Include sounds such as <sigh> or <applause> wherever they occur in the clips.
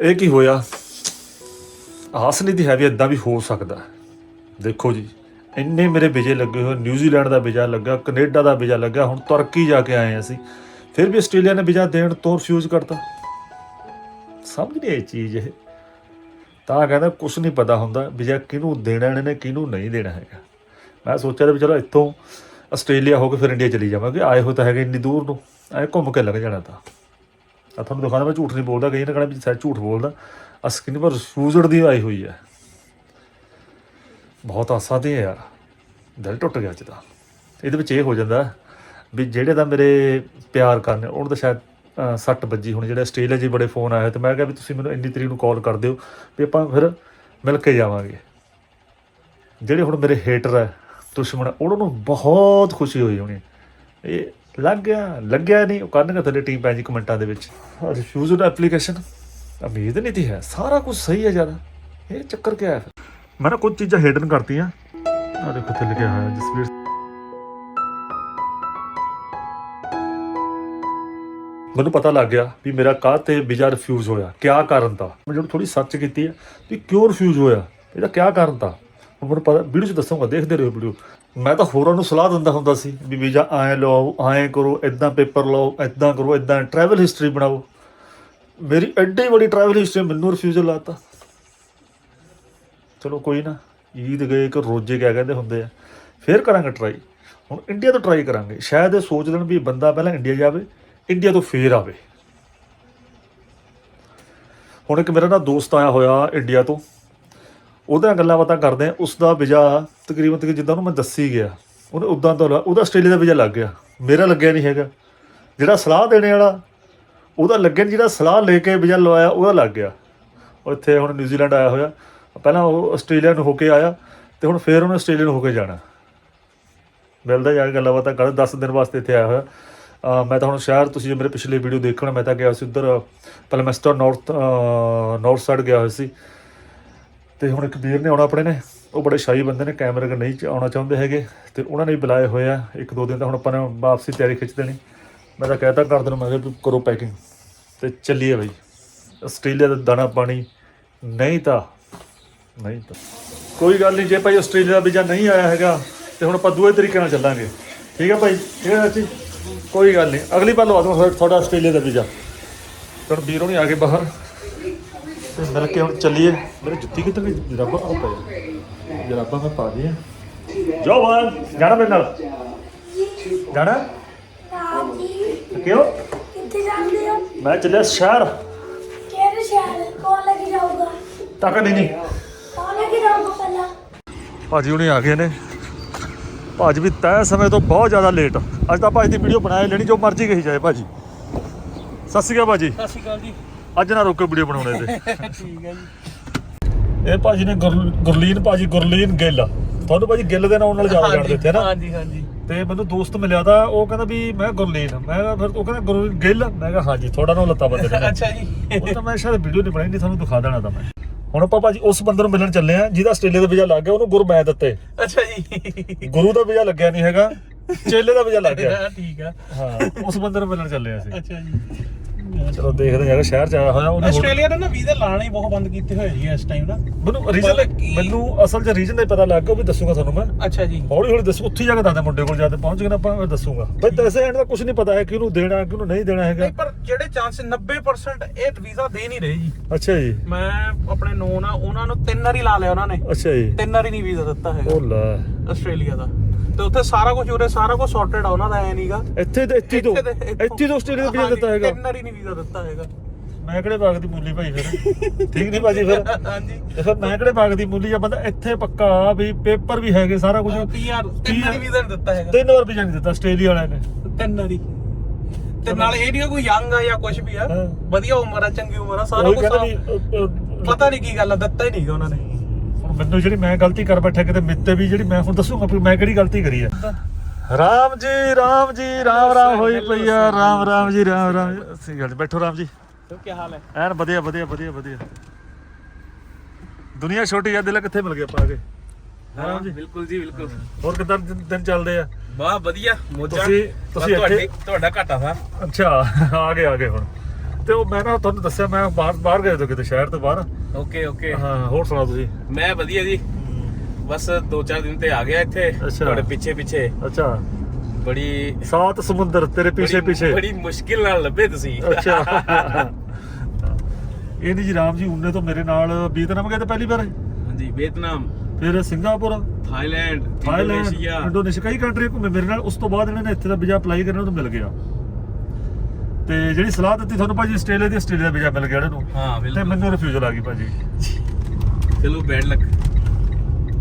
ਇਹ ਕੀ ਹੋਇਆ? ਆਸ ਨਹੀਂ ਦੀ ਹੈ ਵੀ ਇਦਾਂ ਵੀ ਹੋ ਸਕਦਾ। ਦੇਖੋ ਜੀ, ਇੰਨੇ ਮੇਰੇ ਵੀਜ਼ੇ ਲੱਗੇ ਹੋਏ, ਨਿਊਜ਼ੀਲੈਂਡ ਦਾ ਵੀਜ਼ਾ ਲੱਗਾ, ਕੈਨੇਡਾ ਦਾ ਵੀਜ਼ਾ ਲੱਗਾ, ਹੁਣ ਤੁਰਕੀ ਜਾ ਕੇ ਆਏ ਅਸੀਂ। ਫਿਰ ਵੀ ਆਸਟ੍ਰੇਲੀਆ ਨੇ ਵੀਜ਼ਾ ਦੇਣ ਤੋਂ ਰਿਫਿਊਜ਼ ਕਰਤਾ। ਸਮਝ ਨਹੀਂ ਇਹ ਚੀਜ਼ ਇਹ। ਤਾਂ ਕਹਿੰਦਾ ਕੁਝ ਨਹੀਂ ਪਤਾ ਹੁੰਦਾ, ਵੀਜ਼ਾ ਕਿਹਨੂੰ ਦੇਣਾ ਇਹਨੇ ਨੇ, ਕਿਹਨੂੰ ਨਹੀਂ ਦੇਣਾ ਹੈਗਾ। ਮੈਂ ਸੋਚਿਆ ਵੀ ਚਲੋ ਇੱਥੋਂ ਆਸਟ੍ਰੇਲੀਆ ਹੋ ਕੇ ਫਿਰ ਇੰਡੀਆ ਚਲੀ ਜਾਵਾਂਗੇ। ਆਏ ਹੋ ਤਾਂ ਹੈਗੇ ਇੰਨੀ ਦੂਰ ਨੂੰ, ਐ ਘੁੰਮ ਕੇ ਲੱਗ ਜਾਣਾ ਤਾਂ। ਆ ਤੁਹਾਨੂੰ ਦਿਖਾਣਾ ਮੈਂ ਝੂਠ ਨਹੀਂ ਬੋਲਦਾ ਕਈ ਨੇ ਕਹਿਣਾ ਵੀ ਸੱਚ ਝੂਠ ਬੋਲਦਾ। ਅਸਕਿਨ ਪਰ ਰਿਫਿਊਜ਼ਡ ਦੀ ਆਈ ਹੋਈ ਹੈ। ਬਹੁਤ ਆਸਾਂ ਤੇ ਹੈ ਯਾਰ ਦਿਲ ਟੁੱਟ ਗਿਆ ਅੱਜ ਦਾ ਇਹਦੇ ਵਿੱਚ ਇਹ ਹੋ ਜਾਂਦਾ ਵੀ ਜਿਹੜੇ ਤਾਂ ਮੇਰੇ ਪਿਆਰ ਕਰਨ ਉਹਨਾਂ ਦਾ ਸ਼ਾਇਦ ਅਹ, ਸੱਟ ਵੱਜੀ ਹੁਣ ਜਿਹੜੇ ਆਸਟ੍ਰੇਲੀਆ 'ਚ ਬੜੇ ਫੋਨ ਆਏ ਹੋਏ ਤੇ ਮੈਂ ਕਿਹਾ ਵੀ ਤੁਸੀਂ ਮੈਨੂੰ ਇੰਨੀ ਤਰੀਕ ਨੂੰ ਕਾਲ ਕਰ ਦਿਓ ਵੀ ਆਪਾਂ ਫਿਰ ਮਿਲ ਕੇ ਜਾਵਾਂਗੇ। ਜਿਹੜੇ ਹੁਣ ਮੇਰੇ ਹੇਟਰ ਹੈ ਦੁਸ਼ਮਣ ਆ, ਉਹਨਾਂ ਨੂੰ ਬਹੁਤ ਖੁਸ਼ੀ ਹੋਈ ਹੋਣੀ। ਇਹ ਲੱਗ ਗਿਆ, ਲੱਗਿਆ ਨਹੀਂ। ਉਹ ਕਰਨਗੇ ਥੱਲੇ ਟੀਮ ਪੈ ਕਮੈਂਟਾਂ ਦੇ ਵਿੱਚ। ਰਿਫਿਊਜ਼ਡ ਐਪਲੀਕੇਸ਼ਨ ਉਮੀਦ ਨਹੀਂ ਤੀ ਹੈ। ਸਾਰਾ ਕੁਝ ਸਹੀ ਹੈ ਜ਼ਿਆਦਾ। ਇਹ ਚੱਕਰ ਕਿਆ ਹੈ ਮੈਂ ਨਾ ਕੁਝ ਚੀਜ਼ਾਂ ਹਿਡਨ ਕਰਤੀਆਂ। ਆ ਦੇਖੋ ਥੱਲੇ ਲਿਖਿਆ ਹੋਇਆ ਜਸਵੀਰ ਮੈਨੂੰ ਪਤਾ ਲੱਗ ਗਿਆ ਵੀ ਮੇਰਾ ਕਾਹ ਤੇ ਵੀਜ਼ਾ ਰਿਫਿਊਜ਼ ਹੋਇਆ। ਕਿਆ ਕਾਰਨ ਤਾਂ? ਮੈਂ ਜਦੋਂ ਥੋੜੀ ਸਰਚ ਕੀਤੀ ਹੈ ਵੀ ਕਿਉਂ ਰਿਫਿਊਜ਼ ਹੋਇਆ? ਇਹਦਾ ਕਿਆ ਕਾਰਨ ਤਾਂ? ਮੈਨੂੰ ਪਤਾ ਵੀਡੀਓ 'ਚ ਦੱਸਾਂਗਾ, ਦੇਖਦੇ ਰਹੋ ਵੀਡੀਓ ਮੈਂ ਤਾਂ ਹੋਰਾਂ ਨੂੰ ਸਲਾਹ ਦਿੰਦਾ ਹੁੰਦਾ ਸੀ ਵੀ ਵੀਜ਼ਾ ਐਂ ਲਓ ਐਂ ਕਰੋ ਇਦਾਂ ਪੇਪਰ ਲਓ ਇਦਾਂ ਕਰੋ ਇਦਾਂ ਟਰੈਵਲ ਹਿਸਟਰੀ ਬਣਾਓ। ਮੇਰੀ ਐਡੀ ਵੱਡੀ ਟਰੈਵਲ ਹਿਸਟਰੀ ਮੈਨੂੰ ਰਿਫਿਊਜ਼ਲ ਲਾਤਾ। ਚਲੋ ਕੋਈ ਨਾ, ਈਦ ਗਏ ਕਿ ਰੋਜੇ ਕਿਆ ਕਹਿੰਦੇ ਹੁੰਦੇ ਆ। ਫੇਰ ਕਰਾਂਗੇ ਟਰਾਈ ਹੁਣ ਇੰਡੀਆ ਤੋਂ ਟਰਾਈ ਕਰਾਂਗੇ। ਸ਼ਾਇਦ ਇਹ ਸੋਚ ਲੈਣ ਵੀ ਬੰਦਾ ਪਹਿਲਾਂ ਇੰਡੀਆ ਜਾਵੇ ਇੰਡੀਆ ਤੋਂ ਫੇਰ ਆਵੇ। ਹੁਣ ਇੱਕ ਮੇਰਾ ਨਾ ਦੋਸਤ ਆਇਆ ਹੋਇਆ ਇੰਡੀਆ ਤੋਂ। ਉਹਦੇ ਨਾਲ ਗੱਲਾਂ ਬਾਤਾਂ ਕਰਦੇ ਆ ਉਸ ਦਾ ਵੀਜ਼ਾ ਤਕਰੀਬਨ ਤਕ ਜਿੱਦਾਂ ਉਹਨੂੰ ਮੈਂ ਦੱਸੀ ਗਿਆ ਉਹਨੇ ਉਦਾਂ ਤੋਂ ਲਾ- ਉਹਦਾ ਆਸਟ੍ਰੇਲੀਆ ਦਾ ਵੀਜ਼ਾ ਲੱਗ ਗਿਆ। ਮੇਰਾ ਲੱਗਿਆ ਨਹੀਂ ਹੈਗਾ। ਜਿਹੜਾ ਸਲਾਹ ਦੇਣੇ ਵਾਲਾ ਉਹਦਾ ਲੱਗਿਆ ਨੀ, ਜਿਹੜਾ ਸਲਾਹ ਲੈ ਕੇ ਵੀਜ਼ਾ ਲਵਾਇਆ ਉਹਦਾ ਲੱਗ ਗਿਆ। ਉਹ ਇੱਥੇ ਹੁਣ ਨਿਊਜ਼ੀਲੈਂਡ ਆਇਆ ਹੋਇਆ। ਪਹਿਲਾਂ ਉਹ ਆਸਟ੍ਰੇਲੀਆ ਨੂੰ ਹੋ ਕੇ ਆਇਆ ਤੇ ਹੁਣ ਫੇਰ ਉਹਨੇ ਆਸਟ੍ਰੇਲੀਆ ਨੂੰ ਹੋ ਕੇ ਜਾਣਾ। ਮਿਲਦਾ ਜਾ ਕੇ ਗੱਲਾਂ ਬਾਤਾਂ ਕਰ 10 ਦਿਨ ਵਾਸਤੇ ਇੱਥੇ ਆਇਆ ਹੋਇਆ। ਮੈਂ ਤਾਂ ਹੁਣ ਸ਼ਹਿਰ ਤੁਸੀਂ ਜੇ ਮੇਰੇ ਪਿਛਲੇ ਵੀਡੀਓ ਦੇਖਣਾ ਮੈਂ ਤਾਂ ਗਿਆ ਸੀ ਉਧਰ ਪਲਮੈਸਟਰ ਨਾਰਥ ਨਾਰਥ ਸਾਈਡ ਗਿਆ ਹੋਇਆ ਸੀ। ਤੇ ਹੁਣ ਇੱਕ ਵੀਰ ਨੇ ਆਉਣਾ ਆਪਣੇ ਨੇ। ਉਹ ਬੜੇ ਸ਼ਾਹੀ ਬੰਦੇ ਨੇ, ਕੈਮਰੇ ਕਿ ਨਹੀਂ ਆਉਣਾ ਚਾਹੁੰਦੇ ਹੈਗੇ, ਤੇ ਉਹਨਾਂ ਨੇ ਵੀ ਬੁਲਾਏ ਹੋਏ ਆ। ਇੱਕ ਦੋ ਦਿਨ ਤਾਂ ਹੁਣ ਆਪਾਂ ਨੇ ਵਾਪਸੀ ਤਿਆਰੀ ਖਿੱਚ ਦੇਣੀ। ਮੈਂ ਤਾਂ ਕਹਿਤਾ ਕਰ ਦੇਣਾ ਮੈਂ ਕਿਹਾ ਕਰੋ ਪੈਕਿੰਗ ਤੇ ਚੱਲੀਏ ਬਈ। ਆਸਟ੍ਰੇਲੀਆ ਦਾ ਦਾਣਾ ਪਾਣੀ ਨਹੀਂ ਤਾਂ ਨਹੀਂ ਤਾਂ। ਕੋਈ ਗੱਲ ਨਹੀਂ, ਜੇ ਭਾਈ ਆਸਟ੍ਰੇਲੀਆ ਦਾ ਵੀਜ਼ਾ ਨਹੀਂ ਆਇਆ ਹੈਗਾ, ਤੇ ਹੁਣ ਆਪਾਂ ਦੂਏ ਤਰੀਕੇ ਨਾਲ ਚੱਲਾਂਗੇ। ਠੀਕ ਹੈ ਭਾਈ? ਠੀਕ ਹੈ ਜੀ ਕੋਈ ਗੱਲ ਨਹੀਂ। ਅਗਲੀ ਵਾਰ ਲਵਾ ਦੂੰਗਾ ਤੁਹਾਡਾ ਆਸਟ੍ਰੇਲੀਆ ਦਾ ਵੀਜ਼ਾ। ਹੁਣ ਵੀਰੋਂ ਨਹੀਂ ਆ ਕੇ ਬਾਹਰ। ਤੇ ਮਿਲ ਕੇ ਹੁਣ ਚੱਲੀਏ। ਮੇਰੇ ਜੁੱਤੀ ਕਿੱਥੇ ਗਈ? ਜਰਾਬਾਂ ਪਈ ਜਰਾਬਾਂ ਪਾ ਦੀਆਂ ਜੋਵਾਨ ਜਾਣਾ ਮੇਰੇ ਨਾਲ। ਜਾਣਾ? ਕਿਉਂ ਕਿੱਥੇ ਜਾਂਦੇ ਹੋ? ਮੈਂ ਚੱਲਿਆ ਸ਼ਹਿਰ। ਕਿਹੜੇ ਸ਼ਹਿਰ? ਕੌਣ ਲੈ ਕੇ ਜਾਊਗਾ? ਤੱਕ ਨਹੀਂ ਨਹੀਂ। ਕੌਣ ਲੈ ਕੇ ਜਾਊਗਾ ਪਹਿਲਾਂ? ਭਾਜੀ ਹੁਣੇ ਆ ਗਏ ਨੇ। ਭਾਜੀ ਵੀ ਤੈਅ ਸਮੇਂ ਤੋਂ ਬਹੁਤ ਜ਼ਿਆਦਾ ਲੇਟ ਅੱਜ ਤਾਂ ਭਾਜੀ ਦੀ ਵੀਡੀਓ ਬਣਾਏ ਲੈਣੀ ਜੋ ਮਰਜ਼ੀ ਕਹੀ ਜਾਏ ਭਾਜੀ। ਸਤਿ ਸ਼੍ਰੀ ਅਕਾਲ ਭਾਜੀ। ਸਤਿ ਸ਼੍ਰੀ ਅਕਾਲ ਜੀ। ਅੱਜ ਨਾ ਰੋਕੋ ਵੀਡੀਓ ਬਣਾਉਣੇ ਤੇ। ਠੀਕ ਹੈ ਜੀ। ਇਹ ਭਾਜੀ ਨੇ ਗੁਰ- ਗੁਰਲੀਨ ਭਾਜੀ ਗੁਰਲੀਨ ਗਿੱਲ। ਤੁਹਾਨੂੰ ਭਾਜੀ ਗਿੱਲ ਦੇ ਨਾਮ ਨਾਲ ਜ਼ਿਆਦਾ ਜਾਣਦੇ ਇੱਥੇ ਨਾ? ਹਾਂਜੀ ਹਾਂਜੀ। ਤੇ ਮੈਨੂੰ ਦੋਸਤ ਮਿਲਿਆ ਤਾਂ ਉਹ ਕਹਿੰਦਾ ਵੀ ਮੈਂ ਗੁਰਲੀਨ। ਮੈਂ ਕਿਹਾ ਫਿਰ ਉਹ ਕਹਿੰਦਾ ਗੁਰਲੀਨ ਗਿੱਲ। ਮੈਂ ਕਿਹਾ ਹਾਂਜੀ ਥੋੜਾ ਨਾਮ ਲੱਤਾ ਬੰਦੇ ਨੇ। <laughs> ਅੱਛਾ ਜੀ। ਉਹ ਤਾਂ ਮੈਂ ਸ਼ਾਇਦ ਵੀਡੀਓ ਨਹੀਂ ਬਣਾਈ ਨਹੀਂ ਤੁਹਾਨੂੰ ਦਿਖਾ ਦੇਣਾ ਤਾਂ ਮੈਂ। ਹੁਣ ਆਪਾਂ ਭਾਜੀ ਉਸ ਬੰਦੇ ਨੂੰ ਮਿਲਣ ਚੱਲੇ ਆ ਜਿਹਦਾ ਆਸਟ੍ਰੇਲੀਆ ਦਾ ਵੀਜ਼ਾ ਲੱਗ ਗਿਆ ਉਹਨੂੰ ਗੁਰ ਮੈਂ ਦਿੱਤੇ। ਅੱਛਾ ਜੀ। ਗੁਰੂ ਦਾ ਵੀਜ਼ਾ ਲੱਗਿਆ ਨਹੀਂ ਹੈਗਾ ਚੇਲੇ ਦਾ ਵੀਜ਼ਾ ਲੱਗ ਗਿਆ। ਠੀਕ ਆ। ਹਾਂ ਉਸ ਬੰਦੇ ਨੂੰ ਮਿਲਣ ਚੱਲੇ ਆ ਅਸੀਂ। ਅੱਛਾ ਜੀ। ਚਲੋ ਦੇਖਦੇ ਹਾਂ ਸ਼ਹਿਰ ਚ ਆਇਆ ਹੋਇਆ ਉਹਨੇ ਆਸਟ੍ਰੇਲੀਆ ਨੇ ਨਾ ਵੀਜ਼ਾ ਲਾਣਾ ਹੀ ਬਹੁਤ ਬੰਦ ਕੀਤੇ ਹੋਏ ਜੀ ਇਸ ਟਾਈਮ ਨਾ। ਮੈਨੂੰ ਰੀਜ਼ਨ ਮੈਨੂੰ ਅਸਲ ਚ ਰੀਜ਼ਨ ਨਹੀਂ ਪਤਾ ਲੱਗ ਗਿਆ ਉਹ ਵੀ ਦੱਸੂਗਾ ਤੁਹਾਨੂੰ ਮੈਂ। ਅੱਛਾ ਜੀ। ਹੌਲੀ ਹੌਲੀ ਦੱਸੂ ਉੱਥੇ ਜਾ ਕੇ ਦੱਸਦੇ ਮੁੰਡੇ ਕੋਲ ਜਾ ਕੇ ਪਹੁੰਚ ਗਏ ਨਾ ਆਪਾਂ ਦੱਸੂਗਾ। ਬਈ ਪੈਸੇ ਐਂਡ ਦਾ ਕੁਝ ਨਹੀਂ ਪਤਾ ਹੈ ਕਿ ਉਹਨੂੰ ਦੇਣਾ ਕਿ ਉਹਨੂੰ ਨਹੀਂ ਦੇਣਾ ਹੈਗਾ। ਪਰ ਜਿਹੜੇ ਚਾਂਸ 90% ਇਹ ਵੀਜ਼ਾ ਦੇ ਨਹੀਂ ਰਹੇ ਜੀ। ਅੱਛਾ ਜੀ। ਮੈਂ ਆਪਣੇ ਨੋਨ ਆ ਉਹਨਾਂ ਨੂੰ ਤਿੰਨ ਵਾਰੀ ਲਾ ਲਿਆ ਉਹਨਾਂ ਨੇ। ਅੱਛਾ ਜੀ। ਤਿੰਨ ਵਾਰੀ ਨਹੀਂ ਵੀਜ਼ਾ ਦਿੱਤਾ ਹੈਗਾ। ਉਹ ਲੈ। ਆਸਟ੍ਰੇਲੀਆ ਦਾ। ਤੇ ਉੱਥੇ ਸਾਰਾ ਕੁਝ ਉਰੇ ਸਾਰਾ ਕੁਝ ਸੌਰਟਡ ਆ ਉਹਨਾਂ ਦਾ ਐ ਨਹੀਂਗਾ ਇੱਥੇ ਤੇ ਇੱਥੇ ਤੋਂ ਇੱਥੇ ਤੋਂ ਆਸਟ੍ਰੇਲੀਆ ਦਾ ਵੀਜ਼ਾ ਦਿੱਤਾ ਹੈਗਾ। ਤਿੰਨ ਵਾਰੀ ਨਹੀਂ ਵੀਜ਼ਾ ਦਿੱਤਾ ਹੈਗਾ। ਮੈਂ ਕਿਹੜੇ ਬਾਗ ਦੀ ਮੂਲੀ ਭਾਈ ਫਿਰ? ਠੀਕ ਨਹੀਂ ਭਾਜੀ ਫਿਰ? ਹਾਂਜੀ। ਤੇ ਫਿਰ ਮੈਂ ਕਿਹੜੇ ਬਾਗ ਦੀ ਮੂਲੀ ਆ? ਬੰਦਾ ਇੱਥੇ ਪੱਕਾ ਵੀ ਪੇਪਰ ਵੀ ਹੈਗੇ ਸਾਰਾ ਕੁਝ ਪੀਆਰ ਤਿੰਨ ਵਾਰੀ ਵੀਜ਼ਾ ਨਹੀਂ ਦਿੱਤਾ ਹੈਗਾ। ਤਿੰਨ ਵਾਰ ਵੀਜ਼ਾ ਨਹੀਂ ਦਿੱਤਾ ਆਸਟ੍ਰੇਲੀਆ ਵਾਲਿਆਂ ਨੇ। ਤਿੰਨ ਵਾਰੀ। ਤੇ ਨਾਲ ਇਹ ਨਹੀਂ ਕੋਈ ਯੰਗ ਆ ਜਾਂ ਕੁਝ ਵੀ ਆ। ਵਧੀਆ ਉਮਰ ਆ ਚੰਗੀ ਉਮਰ ਆ ਸਾਰਾ ਕੁਝ ਪਤਾ ਨਹੀਂ ਕੀ ਗੱਲ ਆ ਦਿੱਤਾ ਹੀ ਨਹੀਂਗਾ ਉਹਨਾਂ ਨੇ। ਮੈਨੂੰ ਜਿਹੜੀ ਮੈਂ ਗਲਤੀ ਕਰ ਬੈਠਾ ਕਿਤੇ ਮਿੱਤੇ ਵੀ ਜਿਹੜੀ ਮੈਂ ਹੁਣ ਦੱਸੂਗਾ ਵੀ ਮੈਂ ਕਿਹੜੀ ਗਲਤੀ ਕਰੀ ਆ? ਰਾਮ ਜੀ ਰਾਮ ਜੀ ਰਾਮ ਰਾਮ ਹੋਈ ਪਈ ਆ ਰਾਮ ਰਾਮ ਜੀ ਰਾਮ ਰਾਮ। ਸਹੀ ਗੱਲ ਬੈਠੋ ਰਾਮ ਜੀ। ਤੇ ਕੀ ਹਾਲ ਹੈ? ਐਨ ਵਧੀਆ ਵਧੀਆ ਵਧੀਆ ਵਧੀਆ। ਦੁਨੀਆ ਛੋਟੀ ਆ ਦਿਲ ਕਿੱਥੇ ਮਿਲ ਗਿਆ ਆਪਾਂ ਆ ਕੇ ਰਾਮ ਜੀ? ਬਿਲਕੁਲ ਜੀ ਬਿਲਕੁਲ। ਹੋਰ ਕਿਦਾਂ ਦਿਨ ਚੱਲਦੇ ਆ? ਵਾਹ ਵਧੀਆ ਮੋਜਾ। ਤੁਸੀਂ- ਤੁਸੀਂ ਤੁਹਾਡਾ ਘਾਟਾ ਸਾ ਅੱਛਾ ਆ ਗਏ ਆ ਗਏ ਹੁਣ। ਤੇ ਉਹ ਮੈਂ ਨਾ ਤੁਹਾਨੂੰ ਦੱਸਿਆ ਮੈਂ ਬਾਹਰ ਬਾਹਰ ਗਏ ਤੋਂ ਕਿਤੇ ਸ਼ਹਿਰ ਤੋਂ ਬਾਹਰ। Okay okay. ਹਾਂ ਹੋਰ ਸੁਣਾਓ ਤੁਸੀਂ? ਮੈਂ ਵਧੀਆ ਜੀ। ਬਸ 2-4 ਦਿਨ ਤੇ ਆ ਗਿਆ ਇੱਥੇ ਅੱਛਾ। ਤੁਹਾਡੇ ਪਿੱਛੇ ਪਿੱਛੇ। ਅੱਛਾ। ਬੜੀ ਸਾਤ ਸਮੁੰਦਰ ਤੇਰੇ ਪਿੱਛੇ ਬੜੀ- ਪਿੱਛੇ। ਬੜੀ ਮੁਸ਼ਕਿਲ ਨਾਲ ਲੱਭੇ ਤੁਸੀਂ। ਅੱਛਾ। ਇਹ ਨਹੀਂ ਜੀ ਰਾਮ ਜੀ ਉਹਨੇ ਤੋਂ ਮੇਰੇ ਨਾਲ ਵੀਤਨਾਮ ਗਏ ਤੇ ਪਹਿਲੀ ਵਾਰ? ਹਾਂਜੀ ਵੀਅਤਨਾਮ। ਫਿਰ Singapore? Thailand Thailand Indonesia. Indonesia ਕਈ ਕੰਟਰੀ ਘੁੰਮੇ। ਮੇਰੇ ਨਾਲ ਉਸ ਤੋਂ ਬਾਅਦ ਇਹਨਾਂ ਨੇ ਇੱਥੇ ਦਾ ਵੀਜ਼ਾ ਅਪਲਾਈ ਕਰਨਾ ਉਹਨੂੰ ਮਿਲ ਗਿਆ। ਤੇ ਜਿਹੜੀ ਸਲਾਹ ਦਿੱਤੀ ਤੁਹਾਨੂੰ ਭਾਜੀ ਆਸਟ੍ਰੇਲੀਆ ਦੀ ਆਸਟ੍ਰੇਲੀਆ ਦਾ ਵੀਜ਼ਾ ਮਿਲ ਗਿਆ ਇਹਨੂੰ ਹਾਂ ਤੇ ਬਿਲਕੁਲ ਮੈਨੂੰ ਰਿਫਿਊਜ਼ਲ ਆ ਗਈ ਭਾਜੀ। ਚਲੋ ਬੈਡ ਲੱਕ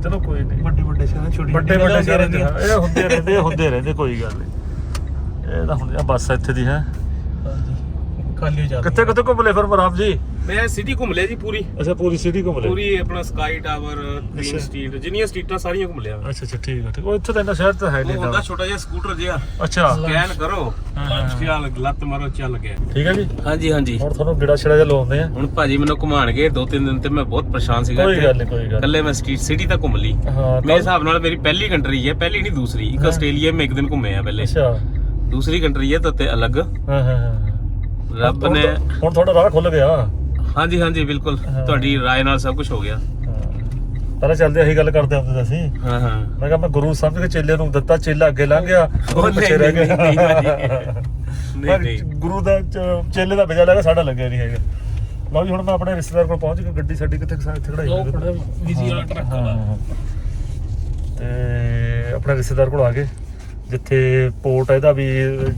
ਚਲੋ ਕੋਈ ਨਹੀਂ। ਵੱਡੇ ਵੱਡੇ ਸ਼ਹਿਰ ਛੋਟੀ ਵੱਡੇ ਵੱਡੇ ਸ਼ਹਿਰਾਂ 'ਚ ਹਾਂ, ਇਹ ਹੁੰਦੇ ਰਹਿੰਦੇ ਹੁੰਦੇ ਰਹਿੰਦੇ ਕੋਈ ਗੱਲ ਨਹੀਂ। ਇਹ ਤਾਂ ਹੁਣ ਆ ਬੱਸ ਇੱਥੇ ਦੀ ਹੈ। ਖਾਲੀ ਹੋ ਜਾ ਕਿੱਥੇ ਕਿੱਥੇ ਘੁੰਮ ਲਏ ਫਿਰ ਰਾਮ ਜੀ? ਮੈਂ ਸਿਟੀ ਘੁੰਮ ਲਿਆ ਜੀ ਪੂਰੀ। ਅੱਛਾ ਪੂਰੀ ਸਿਟੀ ਘੁੰਮ ਲਏ ਪੂਰੀ ਆਪਣਾ ਸਕਾਈ ਟਾਵਰ। ਗ੍ਰੀਨ ਸਟਰੀਟ ਜਿੰਨੀਆਂ ਸਟਰੀਟਾਂ ਸਾਰੀਆਂ ਘੁੰਮ ਲਿਆ। ਅੱਛਾ ਅੱਛਾ ਠੀਕ ਹੈ ਠੀਕ ਉਹ ਇੱਥੇ ਤਾਂ ਇੰਨਾ ਸ਼ਹਿਰ ਤਾਂ ਹੈ ਨਹੀਂ ਹੁੰਦਾ ਤਾਂ ਛੋਟਾ ਜਿਹਾ ਸਕੂਟਰ ਜਿਹਾ। ਅੱਛਾ। ਸਕੈਨ ਕਰੋ। ਹਾਂ, ਹਾਂ। ਚੱਲ ਲੱਤ ਮਾਰੋ ਚੱਲ ਗਿਆ। ਠੀਕ ਹੈ ਜੀ? ਹਾਂਜੀ ਹਾਂਜੀ। ਹੁਣ ਤੁਹਾਨੂੰ ਗਿੜਾ ਛੜਾ ਜਿਹਾ ਲਵਾਉਂਦੇ ਆ। ਹੁਣ ਭਾਜੀ ਮੈਨੂੰ ਘੁਮਾਣਗੇ ਦੋ ਤਿੰਨ ਦਿਨ ਤੇ ਮੈਂ ਬਹੁਤ ਪਰੇਸ਼ਾਨ ਸੀਗਾ ਕੋਈ। ਗੱਲ ਨਹੀਂ ਕੋਈ ਗੱਲ ਇਕੱਲੇ ਮੈਂ ਸਟਰੀਟ ਸਿਟੀ ਤਾਂ ਘੁੰਮ ਲਈ। ਮੇਰੇ ਹਿਸਾਬ ਨਾਲ ਮੇਰੀ ਪਹਿਲੀ ਕੰਟਰੀ ਹੈ ਪਹਿਲੀ ਨਹੀਂ ਦੂਸਰੀ। ਇੱਕ। ਆਸਟ੍ਰੇਲੀਆ ਮੈਂ ਇੱਕ ਦਿਨ ਘੁੰਮੇ ਆ ਪਹਿਲੇ। ਅੱਛਾ। ਦੂਸਰੀ ਕੰਟਰੀ ਹੈ ਤਾਂ ਤੇ ਅਲੱਗ। ਹਾਂ ਹਾਂ ਹਾਂ। ਰੱਬ ਹੁਣ ਨੇ ਹੁਣ ਤੁਹਾਡਾ ਰਾਹ ਖੁੱਲ ਗਿਆ। ਹਾਂਜੀ ਹਾਂਜੀ ਬਿਲਕੁਲ। ਹਾਂ। ਤੁਹਾਡੀ ਰਾਏ ਨਾਲ ਸਭ ਕੁਝ ਹੋ ਗਿਆ। ਪਹਿਲਾਂ ਚੱਲਦੇ ਇਹੀ ਗੱਲ ਕਰਦੇ ਹੁੰਦੇ ਸੀ। ਅਸੀਂ ਹਾਂ ਹਾਂ। ਮੈਂ ਕਿਹਾ ਮੈਂ ਗੁਰੂ ਸਮਝ ਕੇ ਚੇਲੇ ਨੂੰ ਦਿੱਤਾ ਚੇਲਾ ਅੱਗੇ ਲੰਘ ਗਿਆ ਉਹ ਉਹ ਪਿੱਛੇ ਰਹਿ ਨਹੀਂ, ਗਿਆ। ਨਹੀਂ, ਨਹੀਂ, ਮੈਂ <laughs> ਨਹੀਂ। ਗੁਰੂ ਦਾ ਚ- ਚੇਲੇ ਦਾ ਵਜਾ ਲੱਗਾ ਸਾਡਾ ਲੱਗਿਆ ਨਹੀਂ ਹੈਗਾ। ਲਓ ਜੀ ਹੁਣ ਮੈਂ ਆਪਣੇ ਰਿਸ਼ਤੇਦਾਰ ਕੋਲ ਪਹੁੰਚ ਗਿਆ ਗੱਡੀ ਸਾਡੀ ਕਿੱਥੇ ਕਿਸਾਨ ਇੱਥੇ ਖੜਾਈ ਹੋਈ ਹੈ। ਬਿਜ਼ੀ ਵਾਲਾ ਟਰੱਕ ਹਾਂ, ਹਾਂ। ਤੇ ਆਪਣੇ ਰਿਸ਼ਤੇਦਾਰ ਕੋਲ ਆ ਗਏ। ਜਿੱਥੇ ਪੋਰਟ ਹੈ ਇਹਦਾ ਵੀ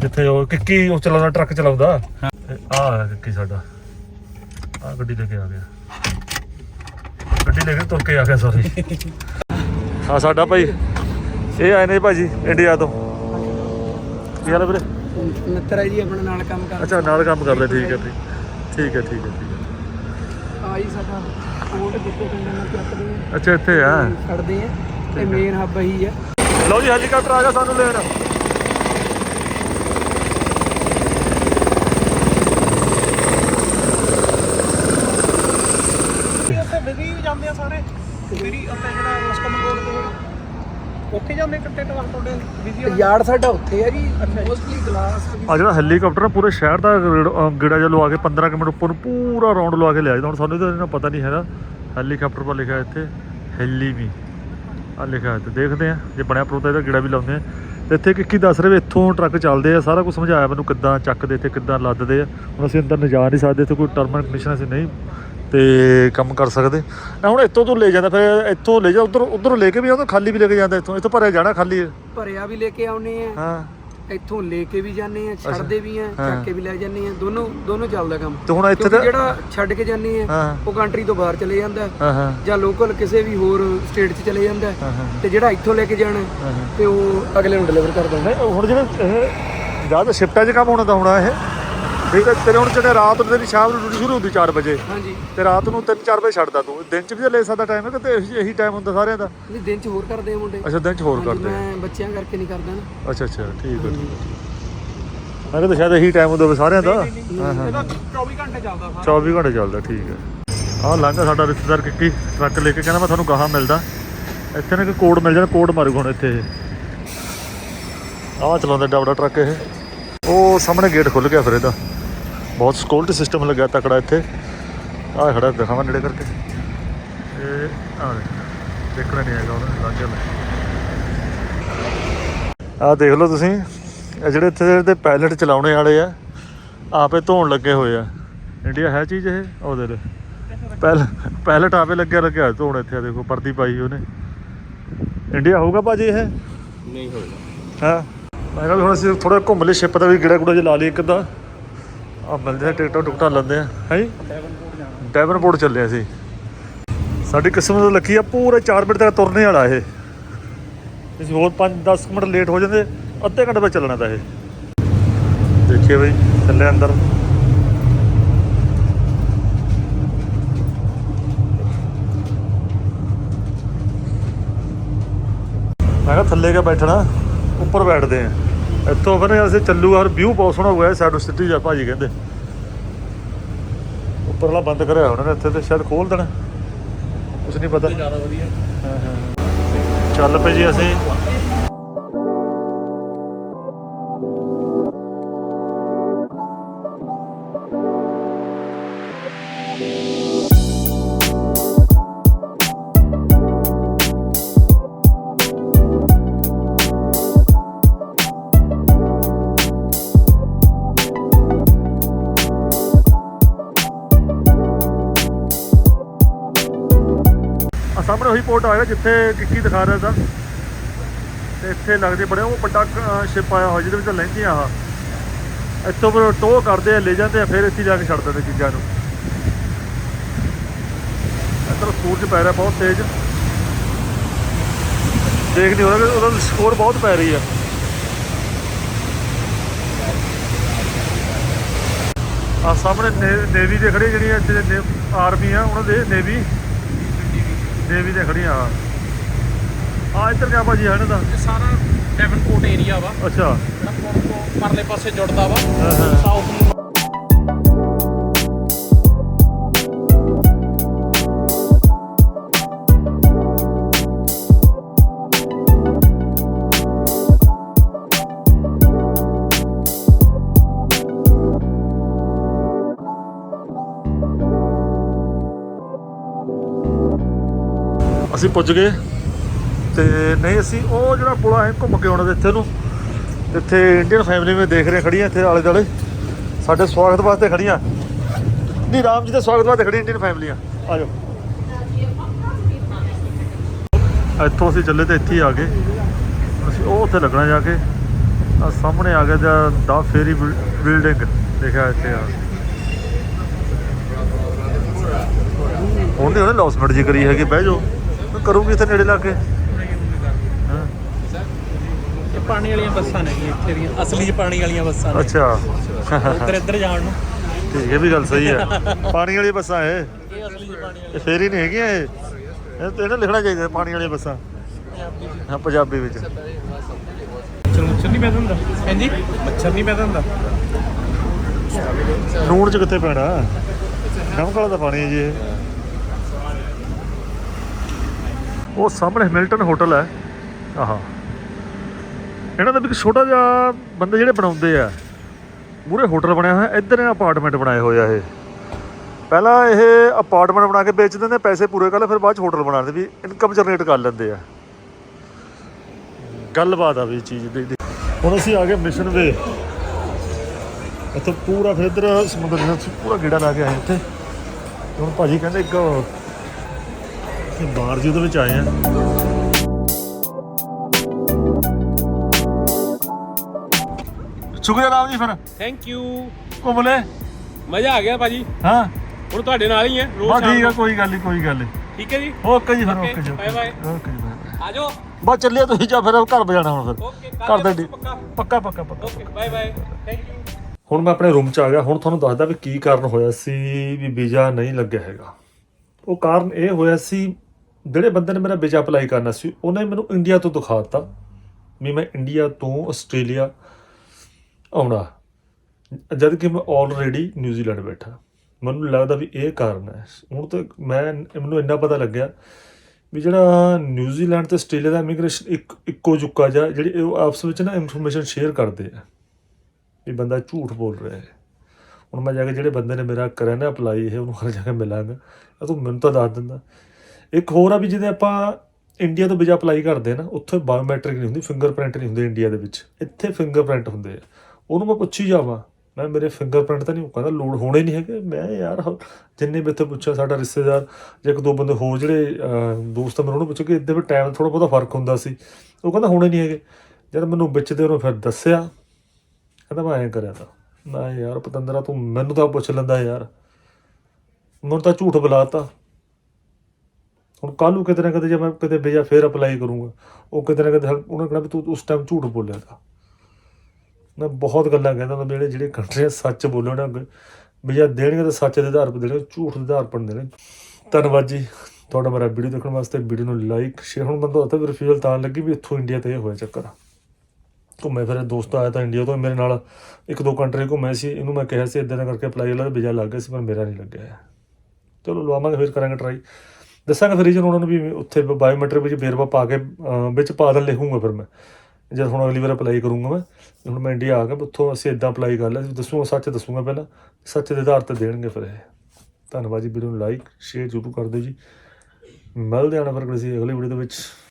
ਜਿੱਥੇ ਉਹ ਕਿੱਕੀ ਉਹ ਚਲਾਉਂਦਾ ਟਰੱਕ ਚਲਾਉਂਦਾ। ਆ ਆ ਕਿੱਕੀ ਸਾਡਾ। ਆ ਗੱਡੀ ਲੈ ਕੇ ਆ ਗਿਆ। ਗੱਡੀ ਲੈ ਕੇ ਤੁਰ ਕੇ ਆ ਗਿਆ ਸੌਰੀ। ਹਾਂ ਸਾਡਾ ਭਾਈ। ਇਹ ਆਏ ਨੇ ਭਾਜੀ ਇੰਡੀਆ ਤੋਂ। ਕੀ ਹਾਲ ਹੈ ਵੀਰੇ? ਮਿੱਤਰ ਹੈ ਜੀ ਆਪਣੇ ਨਾਲ ਕੰਮ ਕਰ। ਅੱਛਾ ਨਾਲ ਕੰਮ ਕਰਦੇ ਠੀਕ ਹੈ ਠੀਕ। ਠੀਕ ਹੈ ਠੀਕ ਹੈ ਠੀਕ ਹੈ। ਆਈ ਸਾਡਾ ਕੋਟ ਜਿੱਥੇ ਪਿੰਡਾਂ ਨਾਲ ਚੱਕਦੇ ਆ ਅੱਛਾ ਇੱਥੇ ਆ। ਛੱਡਦੇ ਆ। ਤੇ ਮੇਨ ਹੱਬ ਇਹੀ ਆ। ਲਓ ਜੀ ਹੈਲੀਕਾਪਟਰ ਆ ਗਿਆ ਸਾਨੂੰ ਲੈਣ ਉੱਥੇ ਵਿਧੀ ਜਾਂਦੇ ਆ ਸਾਰੇ ਵਿਧੀ ਉੱਤੇ ਜਿਹੜਾ ਰਸਕਮਨ ਰੋਡ ਤੇ ਉੱਥੇ ਜਾਂਦੇ ਕੱਟੇ ਟਵਰ ਤੁਹਾਡੇ ਵਿਧੀ ਯਾਰਡ ਸਾਡਾ ਉੱਥੇ ਆ ਜੀ ਮੋਸਟਲੀ ਗਲਾਸ ਆ ਜਿਹੜਾ ਹੈਲੀਕਾਪਟਰ ਪੂਰੇ ਸ਼ਹਿਰ ਦਾ ਗੇੜ- ਜਿਹਾ ਲਵਾ ਕੇ 15 ਕੁ ਮਿੰਟ ਉੱਪਰ ਨੂੰ ਪੂਰਾ ਰਾਉਂਡ ਲਵਾ ਕੇ ਲਿਆ ਜਾਂਦਾ। ਹੁਣ ਸਾਨੂੰ ਤਾਂ ਇਹਨਾਂ ਪਤਾ ਨਹੀਂ ਹੈਗਾ। ਹੈਲੀਕਾਪਟਰ ਪਰ ਲਿਖਿਆ ਇੱਥੇ ਹੈਲੀ ਵੀ ਆ ਲਿਖਿਆ ਇੱਥੇ ਦੇਖਦੇ ਆ ਜੇ ਬਣਿਆ ਪ੍ਰੋਤਾ ਇਹਦਾ ਗੇੜਾ ਵੀ ਲਾਉਂਦੇ ਆ ਤੇ ਇੱਥੇ ਕਿ ਕੀ ਦੱਸ ਰਹੇ ਇੱਥੋਂ ਟਰੱਕ ਚੱਲਦੇ ਆ। ਸਾਰਾ ਕੁਝ ਸਮਝਾਇਆ ਮੈਨੂੰ ਕਿੱਦਾਂ ਚੱਕਦੇ ਤੇ ਕਿੱਦਾਂ ਲੱਦਦੇ ਆ। ਹੁਣ ਅਸੀਂ ਅੰਦਰ ਜਾ ਨਹੀਂ ਸਕਦੇ ਇੱਥੇ ਕੋਈ ਟਰਮ ਐਂਡ ਕੰਡੀਸ਼ਨ ਅਸੀਂ ਨਹੀਂ ਤੇ ਕੰਮ ਕਰ ਸਕਦੇ। ਨਾ ਹੁਣ ਇੱਥੋਂ ਤੋਂ ਲੈ ਜਾਂਦਾ ਫਿਰ ਇੱਥੋਂ ਲੈ ਜਾ ਉਧਰ ਉਧਰੋਂ ਲੈ ਕੇ ਵੀ ਆਉਂਦਾ ਖਾਲੀ ਵੀ ਲੈ ਕੇ ਜਾਂਦਾ ਇੱਥੋਂ। ਇੱਥੋਂ ਭਰਿਆ ਜਾਣਾ ਖਾਲੀ। ਭਰਿਆ ਵੀ ਲੈ ਕੇ ਆਉਨੇ ਆ। ਹਾਂ। ਇੱਥੋਂ ਲੈ ਕੇ ਵੀ ਜਾਂਦੇ ਆ ਛੱਡਦੇ ਵੀ ਆ। ਚੱਕ ਕੇ ਵੀ ਲੈ ਜਾਂਦੇ ਆ। ਦੋਨੋਂ ਦੋਨੋਂ ਚੱਲਦਾ ਕੰਮ। ਤੇ ਹੁਣ ਇੱਥੇ ਜਿਹੜਾ ਛੱਡ ਕੇ ਜਾਂਦੇ ਆ ਉਹ ਕੰਟਰੀ ਤੋਂ ਬਾਹਰ ਚਲੇ ਜਾਂਦਾ। ਜਾਂ ਲੋਕਲ ਕਿਸੇ ਵੀ ਹੋਰ ਸਟੇਟ 'ਚ ਚਲੇ ਜਾਂਦਾ। ਤੇ ਜਿਹੜਾ ਇੱਥੋਂ ਲੈ ਕੇ ਜਾਣਾ। ਤੇ ਉਹ ਅਗਲੇ ਨੂੰ ਡਿਲੀਵਰ ਕਰ ਦਿੰਦਾ। ਹੁਣ ਜਿਹੜੇ ਜ਼ਿਆਦਾ ਸ਼ਿਫਟਾਂ 'ਚ ਕੰਮ ਹੋਣਾ ਤਾਂ ਹੋਣਾ ਇਹ। ਠੀਕ ਹੈ ਤੇਰੇ ਹੁਣ ਜਿਹੜੇ ਰਾਤ ਨੂੰ ਤੇਰੀ ਸ਼ਾਮ ਨੂੰ ਡਿਊਟੀ ਸ਼ੁਰੂ ਹੁੰਦੀ 4 ਵਜੇ ਹਾਂਜੀ। ਤੇ ਰਾਤ ਨੂੰ 3-4 ਵਜੇ ਛੱਡਦਾ ਤੂੰ। ਦਿਨ 'ਚ ਵੀ ਤਾਂ ਲੈ ਸਕਦਾ ਟਾਈਮ ਹੈ ਕਿ ਤੇ ਇਹੀ- ਇਹੀ ਟਾਈਮ ਹੁੰਦਾ ਸਾਰਿਆਂ ਦਾ। ਨਹੀਂ ਦਿਨ 'ਚ ਹੋਰ ਕਰਦੇ ਆ ਮੁੰਡੇ। ਅੱਛਾ ਦਿਨ 'ਚ ਹੋਰ ਹਾਂਜੀ, ਕਰਦੇ ਆ। ਮੈਂ ਬੱਚਿਆਂ ਕਰਕੇ ਨਹੀਂ ਕਰਦਾ ਨਾ। ਅੱਛਾ ਅੱਛਾ ਠੀਕ ਹੈ ਠੀਕ ਹੈ। ਮੈਂ ਕਿਹਾ ਸ਼ਾਇਦ ਇਹੀ ਟਾਈਮ ਹੁੰਦਾ ਹੋਵੇ ਸਾਰਿਆਂ ਦਾ। ਹਾਂ ਹਾਂ 24 ਘੰਟੇ ਚੱਲਦਾ 24 ਘੰਟੇ ਚੱਲਦਾ ਠੀਕ ਹੈ ਆਹ ਲੰਘਾ ਸਾਡਾ ਰਿਸ਼ਤੇਦਾਰ ਕਿੱਕੀ ਟਰੱਕ ਲੈ ਕੇ ਕਹਿੰਦਾ ਮੈਂ ਤੁਹਾਨੂੰ ਗਾਹਾਂ ਮਿਲਦਾ। ਇੱਥੇ ਨਾ ਕਿ ਕੋਡ ਮਿਲ ਜਾਣਾ ਕੋਡ ਮਾਰੂ ਹੁਣ ਇੱਥੇ ਇਹ। ਆਹ ਚਲਾਉਂਦਾ ਡਬੜਾ ਟਰੱਕ ਇਹ। ਉਹ ਸਾਹਮਣੇ ਗੇਟ ਖੁੱਲ ਗਿਆ ਫਿਰ ਇਹਦਾ। ਬਹੁਤ ਸਿਕਿਉਰਿਟੀ ਸਿਸਟਮ ਲੱਗਿਆ ਤਕੜਾ ਇੱਥੇ। ਆਹ ਖੜਾ ਦਿਖਾਵਾਂ ਨੇੜੇ ਕਰਕੇ। ਇਹ ਦੇਖ। ਦੇਖਣਾ ਨਹੀਂ ਹੈਗਾ ਉਹਨੇ ਲੱਗ ਗਿਆ ਆਹ ਦੇਖ ਲਓ ਤੁਸੀਂ ਇਹ ਜਿਹੜੇ ਇੱਥੇ ਦੇ ਪਾਇਲਟ ਚਲਾਉਣੇ ਵਾਲੇ ਆ ਆਪੇ ਧੋਣ ਲੱਗੇ ਹੋਏ ਆ। ਇੰਡੀਆ ਹੈ ਚੀਜ਼ ਇਹ? ਉਹ ਦੇ ਪਹਿਲ ਪਾਇਲਟ ਆਪੇ ਲੱਗਿਆ ਲੱਗਿਆ ਹੋਇਆ ਧੋਣ ਇੱਥੇ ਆ ਦੇਖੋ ਵਰਦੀ ਪਾਈ ਉਹਨੇ। ਇੰਡੀਆ ਹੋਊਗਾ ਭਾਜੀ ਇਹ? ਨਹੀਂ ਹੋਏਗਾ ਹਾਂ? ਮੈਂ ਕਿਹਾ ਵੀ ਹੁਣ ਅਸੀਂ ਥੋੜਾ ਘੁੰਮ ਲਈ ਸ਼ਿਪ ਦਾ ਵੀ ਗਿੜਾ ਗੁੜਾ ਜਿਹਾ ਲਾ ਲਈ ਇੱਕ ਅੱਧਾ। ਆ ਮਿਲਦੇ ਆ, ਟਿਕਟਾਂ ਟੁਕਟਾਂ ਲੈਂਦੇ ਆ। ਹੈ ਜੀ? ਡੈਵਨਪੋਰਟ ਚੱਲੇ ਅਸੀਂ। ਸਾਡੀ ਕਿਸਮਤ ਲੱਕੀ ਆ, ਪੂਰੇ 4 ਮਿੰਟ ਤੱਕ ਤੁਰਨੇ ਵਾਲਾ ਇਹ। ਅਸੀਂ ਹੋਰ 5-10 ਮਿੰਟ ਲੇਟ ਹੋ ਜਾਂਦੇ, ਅੱਧੇ ਘੰਟੇ ਬਾਅਦ ਚੱਲਣਾ ਤਾਂ ਇਹ। ਦੇਖੀਏ ਬਈ ਥੱਲੇ ਅੰਦਰ। ਮੈਂ ਕਿਹਾ ਥੱਲੇ ਕੇ ਬੈਠਣਾ, ਉੱਪਰ ਬੈਠਦੇ ਆ। ਇੱਥੋਂ ਫਿਰ ਅਸੀਂ ਚੱਲੂਗਾ ਔਰ ਵਿਊ ਬਹੁਤ ਸੋਹਣਾ ਹੋਇਆ ਸਾਈਡ ਸਿਟੀ ਜਾ ਭਾਜੀ ਕਹਿੰਦੇ। ਉੱਪਰਲਾ ਬੰਦ ਕਰਿਆ ਉਹਨਾਂ ਨੇ ਇੱਥੇ ਤੇ ਸ਼ਾਇਦ ਖੋਲ ਦੇਣਾ। ਕੁਝ ਨਹੀਂ ਪਤਾ। ਜ਼ਿਆਦਾ ਵਧੀਆ। ਹਾਂ, ਹਾਂ। ਚੱਲ ਪਏ ਜੀ ਅਸੀਂ। ਪੋਰਟ ਆਏਗਾ ਜਿੱਥੇ ਕਿੱਕੀ ਦਿਖਾ ਰਿਹਾ ਸੀ ਤੇ ਇੱਥੇ ਲੱਗਦੇ ਬੜੇ ਉਹ ਵੱਡਾ ਸ਼ਿਪ ਆਇਆ ਹੋਇਆ ਜਿਹਦੇ ਵਿੱਚ ਲਹਿੰਦੀਆਂ ਆ ਇੱਥੋਂ ਫਿਰ ਟੋ ਕਰਦੇ ਆ, ਲੈ ਜਾਂਦੇ ਆ, ਫਿਰ ਇੱਥੇ ਜਾ ਕੇ ਛੱਡ ਦਿੰਦੇ ਚੀਜ਼ਾਂ ਨੂੰ। ਇੱਧਰ ਸੂਰਜ ਪੈ ਰਿਹਾ ਬਹੁਤ ਤੇਜ਼। ਦੇਖ ਹੋ ਉਹਦਾ ਸਕੋਰ ਬਹੁਤ ਪੈ ਰਹੀ ਆ। ਆ ਸਾਹਮਣੇ ਨੇਵੀ ਦੇ ਖੜੀ ਜਿਹੜੀਆਂ ਆਰਮੀ ਆ, ਉਹਨਾਂ ਦੇ ਨੇਵੀ ਨੇਵੀ ਦੇ ਖੜੀਆਂ। ਆ ਆ ਇੱਧਰ ਕਿਆ ਭਾਜੀ ਹੈ ਦਾ ਇਹ ਸਾਰਾ ਡੈਵਨਪੋਰਟ ਏਰੀਆ ਵਾ। ਅੱਛਾ। ਜਿਹੜਾ ਤੋਂ ਪਰਲੇ ਪਾਸੇ ਜੁੜਦਾ ਵਾ। ਹਾਂ, ਹਾਂ। ਸਾਊਥ ਅਸੀਂ ਪੁੱਜ ਗਏ। ਤੇ ਨਹੀਂ, ਅਸੀਂ ਉਹ ਜਿਹੜਾ ਪੁਲ ਹੈ, ਘੁੰਮ ਕੇ ਆਉਣਾ ਤੇ ਇੱਥੇ ਨੂੰ। ਇੱਥੇ ਇੰਡੀਅਨ ਫੈਮਿਲੀ ਵਿੱਚ ਦੇਖ ਰਹੇ ਖੜੀਆਂ ਇੱਥੇ ਆਲੇ ਦੁਆਲੇ। ਸਾਡੇ ਸਵਾਗਤ ਵਾਸਤੇ ਖੜੀਆਂ ਨਹੀਂ, ਰਾਮ ਜੀ ਦੇ ਸਵਾਗਤ ਵਾਸਤੇ ਖੜੀ ਇੰਡੀਅਨ ਫੈਮਲੀਆਂ ਆ। ਜਾਓ। ਇੱਥੋਂ ਅਸੀਂ ਚੱਲੇ ਤੇ ਇੱਥੇ ਹੀ ਆ ਗਏ। ਅਸੀਂ ਉਹ ਉੱਥੇ ਲੱਗਣਾ ਜਾ ਕੇ। ਆ ਸਾਹਮਣੇ ਆ ਗਿਆ ਦਾ ਦਾ ਫੇਰੀ ਬਿਲਡਿੰਗ। ਦੇਖਿਆ ਇੱਥੇ ਆ। ਹੁਣ ਨਹੀਂ ਉਹਨੇ ਲੌਸਮੈਂਟ ਜੀ ਕਰੀ ਹੈਗੀ, ਬਹਿ ਜਾਓ। ਕਰੂੰਗੀ ਇੱਥੇ ਨੇੜੇ ਲਾ ਕੇ? ਹਾਂ। ਇਹ ਪਾਣੀ ਵਾਲੀਆਂ ਬੱਸਾਂ ਨੇ ਇੱਥੇ ਦੀਆਂ ਅਸਲੀ ਚ ਪਾਣੀ ਵਾਲੀਆਂ ਬੱਸਾਂ ਨੇ। ਅੱਛਾ। ਉੱਧਰ ਇੱਧਰ ਜਾਣ ਨੂੰ। ਠੀਕ ਹੈ ਵੀ ਗੱਲ ਸਹੀ ਹੈ। ਪਾਣੀ ਵਾਲੀ ਬੱਸਾਂ ਇਹ? ਇਹ ਅਸਲੀ ਚ ਪਾਣੀ ਇਹ ਫੇਰ ਹੀ ਨਹੀਂ ਹੈਗੀਆਂ ਇਹ? ਇਹ ਤਾਂ ਇਹਨਾਂ ਲਿਖਣਾ ਚਾਹੀਦਾ ਪਾਣੀ ਵਾਲੀਆਂ ਬੱਸਾਂ। ਹਾਂ ਪੰਜਾਬੀ ਵਿੱਚ। ਮੱਛਰ ਮੁੱਛਰ ਨਹੀਂ ਪੈਦਾ ਹੁੰਦਾ? ਹਾਂਜੀ ਮੱਛਰ ਨਹੀਂ ਪੈਦਾ ਹੁੰਦਾ? ਨੂਣ ਚ ਕਿੱਥੇ ਪੈਣਾ? ਨਮਕ ਵਾਲਾ ਤਾਂ ਪਾਣੀ ਹੈ ਜੀ ਇਹ। ਉਹ ਸਾਹਮਣੇ ਮਿਲਟਨ ਹੋਟਲ ਹੈ। ਆਹਾ। ਇਹਨਾਂ ਦਾ ਵੀ ਛੋਟਾ ਜਿਹਾ ਬੰਦੇ ਜਿਹੜੇ ਬਣਾਉਂਦੇ ਆ ਮੂਰੇ ਹੋਟਲ ਬਣਿਆ ਹੋਇਆ, ਇੱਧਰ ਇਹ ਅਪਾਰਟਮੈਂਟ ਬਣਾਏ ਹੋਏ ਆ ਇਹ। ਪਹਿਲਾਂ ਇਹ ਅਪਾਰਟਮੈਂਟ ਬਣਾ ਕੇ ਵੇਚ ਦਿੰਦੇ, ਪੈਸੇ ਪੂਰੇ ਕਰ ਲੈ ਫਿਰ ਬਾਅਦ ਚ ਹੋਟਲ ਬਣਾ ਦਿੰਦੇ, ਵੀ ਇਨਕਮ ਜਨਰੇਟ ਕਰ ਲੈਂਦੇ ਆ। ਗੱਲਬਾਤ ਆ ਵੀ ਚੀਜ਼ ਦੀ। ਹੁਣ ਅਸੀਂ ਆ ਗਏ ਮਿਸ਼ਨ ਵੇ ਇੱਥੇ ਪੂਰਾ ਫਿਰ ਇੱਧਰ ਸਮੁੰਦਰ ਦੇ ਪੂਰਾ ਗੇੜਾ ਲਾ ਕੇ ਆਏ ਇੱਥੇ ਤੇ ਹੁਣ ਭਾਜੀ ਕਹਿੰਦੇ ਇੱਕ ਇਹ ਬਾਰ ਜੀ ਉਹਦੇ ਵਿੱਚ ਆਏ ਆ। ਸ਼ੁਕਰੀਆ ਰਾਮ ਜੀ ਫਿਰ। ਥੈਂਕ ਯੂ ਘੁੰਮ ਲੈ ਮਜ਼ਾ ਆ ਗਿਆ ਭਾਜੀ। ਹਾਂ। ਹੁਣ ਤੁਹਾਡੇ ਨਾਲ ਹੀ ਹੈ ਬਸ ਠੀਕ ਆ ਕੋਈ ਗੱਲ ਨਹੀਂ ਕੋਈ ਗੱਲ ਨਹੀਂ ਠੀਕ ਹੈ ਜੀ? ਓਕੇ ਜੀ ਫਿਰ ਓਕੇ ਜੀ bye bye. ਓਕੇ ਜੀ. ਆ ਜਾਓ। ਬਸ ਚੱਲਿਆ ਤੁਸੀਂ ਜਾ ਫਿਰ ਘਰ ਵਜਾਣਾ ਹੁਣ ਫਿਰ। ਓਕੇ ਘਰ ਦੇ ਪੱਕਾ। ਪੱਕਾ ਪੱਕਾ okay bye bye thank you ਹੁਣ ਮੈਂ ਆਪਣੇ ਰੂਮ 'ਚ ਆ ਗਿਆ ਹੁਣ ਤੁਹਾਨੂੰ ਦੱਸਦਾ ਵੀ ਕੀ ਕਾਰਨ ਹੋਇਆ ਸੀ ਵੀ ਵੀਜ਼ਾ ਨਹੀਂ ਲੱਗਿਆ ਹੈਗਾ। ਉਹ ਕਾਰਨ ਇਹ ਹੋਇਆ ਸੀ ਜਿਹੜੇ ਬੰਦੇ ਨੇ ਮੇਰਾ ਵੀਜ਼ਾ ਅਪਲਾਈ ਕਰਨਾ ਸੀ, ਉਹਨੇ ਮੈਨੂੰ ਇੰਡੀਆ ਤੋਂ ਦਿਖਾ ਦਿੱਤਾ। ਵੀ ਮੈਂ ਇੰਡੀਆ ਤੋਂ ਆਸਟ੍ਰੇਲੀਆ ਆਉਣਾ। ਜਦ ਕਿ ਮੈਂ ਆਲਰੇਡੀ ਨਿਊਜ਼ੀਲੈਂਡ ਬੈਠਾ। ਮੈਨੂੰ ਲੱਗਦਾ ਵੀ ਇਹ ਕਾਰਨ ਹੈ। ਹੁਣ ਤਾਂ ਮੈਂ, ਮੈਨੂੰ ਇੰਨਾ ਪਤਾ ਲੱਗਿਆ ਵੀ ਜਿਹੜਾ ਨਿਊਜ਼ੀਲੈਂਡ ਤੇ ਆਸਟ੍ਰੇਲੀਆ ਦਾ ਇਮੀਗ੍ਰੇਸ਼ਨ ਇੱਕ, ਇੱਕੋ ਜੁੱਕਾ ਜਿਹਾ, ਜਿਹੜੀ ਉਹ ਆਪਸ ਵਿੱਚ ਨਾ ਇਨਫੋਰਮੇਸ਼ਨ ਸ਼ੇਅਰ ਕਰਦੇ ਆ। ਵੀ ਬੰਦਾ ਝੂਠ ਬੋਲ ਰਿਹਾ ਹੈ। ਹੁਣ ਮੈਂ ਜਾ ਕੇ ਜਿਹੜੇ ਬੰਦੇ ਨੇ ਮੇਰਾ ਕਰਿਆ ਨਾ ਅਪਲਾਈ ਇਹ ਉਹਨੂੰ ਹਰ ਜਾ ਕੇ ਮਿਲਾਂਗਾ। ਆ ਤੂੰ ਮੈਨੂੰ ਤਾਂ ਦੱਸ ਦਿੰਦਾ। ਇੱਕ ਹੋਰ ਆ ਵੀ ਜਿਹਦੇ ਆਪਾਂ ਇੰਡੀਆ ਤੋਂ ਵੀਜ਼ਾ ਅਪਲਾਈ ਕਰਦੇ ਆ ਨਾ ਉੱਥੇ ਬਾਇਓਮੈਟ੍ਰਿਕ ਨਹੀਂ ਹੁੰਦੀ ਫਿੰਗਰਪ੍ਰਿੰਟ ਨਹੀਂ ਹੁੰਦੇ ਇੰਡੀਆ ਦੇ ਵਿੱਚ। ਇੱਥੇ ਫਿੰਗਰਪ੍ਰਿੰਟ ਹੁੰਦੇ ਆ। ਉਹਨੂੰ ਮੈਂ ਪੁੱਛੀ ਜਾਵਾਂ ਮੈਂ ਮੇਰੇ ਫਿੰਗਰਪ੍ਰਿੰਟ ਤਾਂ ਨਹੀਂ ਉਹ ਕਹਿੰਦਾ ਲੋਡ ਹੋਣੇ ਨਹੀਂ ਹੈਗੇ। ਮੈਂ ਯਾਰ ਜਿੰਨੇ ਵੀ ਇੱਥੇ ਪੁੱਛਿਆ ਸਾਡਾ ਰਿਸ਼ਤੇਦਾਰ ਜਾਂ ਇੱਕ ਦੋ ਬੰਦੇ ਹੋਰ ਜਿਹੜੇ ਦੋਸਤ ਆ, ਮੈਂ ਉਹਨੂੰ ਪੁੱਛੋ ਕਿ ਇੱਥੇ ਵੀ ਟਾਈਮ ਥੋੜਾ ਬਹੁਤਾ ਫ਼ਰਕ ਹੁੰਦਾ ਸੀ। ਉਹ ਕਹਿੰਦਾ ਹੋਣੇ ਨਹੀਂ ਹੈਗੇ। ਜਦ ਮੈਨੂੰ ਵਿੱਚ ਦੇ ਉਹਨੂੰ ਫਿਰ ਦੱਸਿਆ। ਕਹਿੰਦਾ ਮੈਂ ਐਂ ਕਰਿਆ ਤਾਂ। ਮੈਂ ਯਾਰ ਪਤੰਦਰਾ ਤੂੰ ਮੈਨੂੰ ਤਾਂ ਪੁੱਛ ਲੈਂਦਾ ਯਾਰ। ਮੈਨੂੰ ਤਾਂ ਝੂਠ ਬੁਲਾਤਾ। ਹੁਣ ਕੱਲ੍ਹ ਨੂੰ ਕਿਤੇ ਨਾ ਕਿਤੇ ਜੇ ਮੈਂ ਕਿਤੇ ਵੀਜ਼ਾ ਫੇਰ ਅਪਲਾਈ ਕਰੂੰਗਾ, ਉਹ ਕਿਤੇ ਨਾ ਕਿਤੇ ਹਲ- ਉਹਨਾਂ ਕਹਿਣਾ ਵੀ ਤੂੰ ਉਸ ਟਾਈਮ ਝੂਠ ਬੋਲਿਆ ਤਾ। ਮੈਂ ਬਹੁਤ ਗੱਲਾਂ ਕਹਿੰਦਾ ਮੈਂ ਜਿਹੜੇ ਜਿਹੜੇ ਕੰਟਰੀਆਂ ਸੱਚ ਬੋਲਣ ਨਾ ਵੀਜ਼ਾ ਦੇਣਗੇ ਤਾਂ ਸੱਚ ਦੇ ਆਧਾਰ 'ਤੇ ਦੇਣਗੇ, ਝੂਠ ਦੇ ਆਧਾਰ 'ਤੇ ਦੇਣੇ ਧੰਨਵਾਦ ਜੀ। ਤੁਹਾਡਾ ਮੇਰਾ ਵੀਡੀਓ ਦੇਖਣ ਵਾਸਤੇ ਵੀਡੀਓ ਨੂੰ ਲਾਈਕ ਸ਼ੇਅਰ ਹੁਣ ਬੰਦਾ ਉੱਥੇ ਵੀ ਫੀਲ ਤਾਂ ਲੱਗੀ ਵੀ ਇੱਥੋਂ ਇੰਡੀਆ ਤੇ ਇਹ ਹੋਇਆ ਚੱਕਰ। ਘੁੰਮੇ ਫਿਰ, ਦੋਸਤ ਆਇਆ ਤਾਂ ਇੰਡੀਆ ਤੋਂ, ਮੇਰੇ ਨਾਲ ਇੱਕ ਦੋ ਕੰਟਰੀ ਘੁੰਮੇ ਸੀ, ਇਹਨੂੰ ਮੈਂ ਕਿਹਾ ਸੀ ਇਦਾਂ ਦਾ ਕਰਕੇ ਅਪਲਾਈ ਵਾਲਾ ਵੀਜ਼ਾ ਲੱਗ ਗਿਆ ਸੀ, ਪਰ ਮੇਰਾ ਨਹੀਂ ਲੱਗਿਆ। ਹੈ। ਚਲੋ ਲਵਾਵਾਂਗੇ, ਫਿਰ ਕਰਾਂਗੇ ਟਰਾਈ ਦੱਸਾਂਗਾ ਫਿਰ ਰੀਜਨ ਉਹਨਾਂ ਨੂੰ ਵੀ ਉੱਥੇ ਬਾਇਓਮੈਟ੍ਰਿਕ ਵਿੱਚ ਵੇਰਵਾ ਪਾ ਕੇ ਵਿੱਚ ਪਾ ਦੇਣ ਲਿਖੂੰਗਾ ਫਿਰ ਮੈਂ। ਜਦ ਹੁਣ ਅਗਲੀ ਵਾਰ ਅਪਲਾਈ ਕਰੂੰਗਾ ਮੈਂ, ਹੁਣ ਮੈਂ ਇੰਡੀਆ ਆ ਗਿਆ ਉੱਥੋਂ ਅਸੀਂ ਇਦਾਂ ਅਪਲਾਈ ਕਰ ਲਿਆ ਸੀ ਦੱਸੂਗਾ, ਸੱਚ ਦੱਸੂਗਾ ਪਹਿਲਾਂ। ਸੱਚ ਦੇ ਆਧਾਰ ਤੇ ਦੇਣਗੇ ਫਿਰ ਇਹ। ਧੰਨਵਾਦ ਜੀ ਵੀਡੀਓ ਨੂੰ ਲਾਈਕ ਸ਼ੇਅਰ ਜ਼ਰੂਰ ਕਰ ਦਿਓ ਜੀ। ਮਿਲਦੇ ਹਾਂ ਫਿਰ ਕਿਸੇ ਅਗਲੀ ਵੀਡੀਓ ਦੇ ਵਿੱਚ।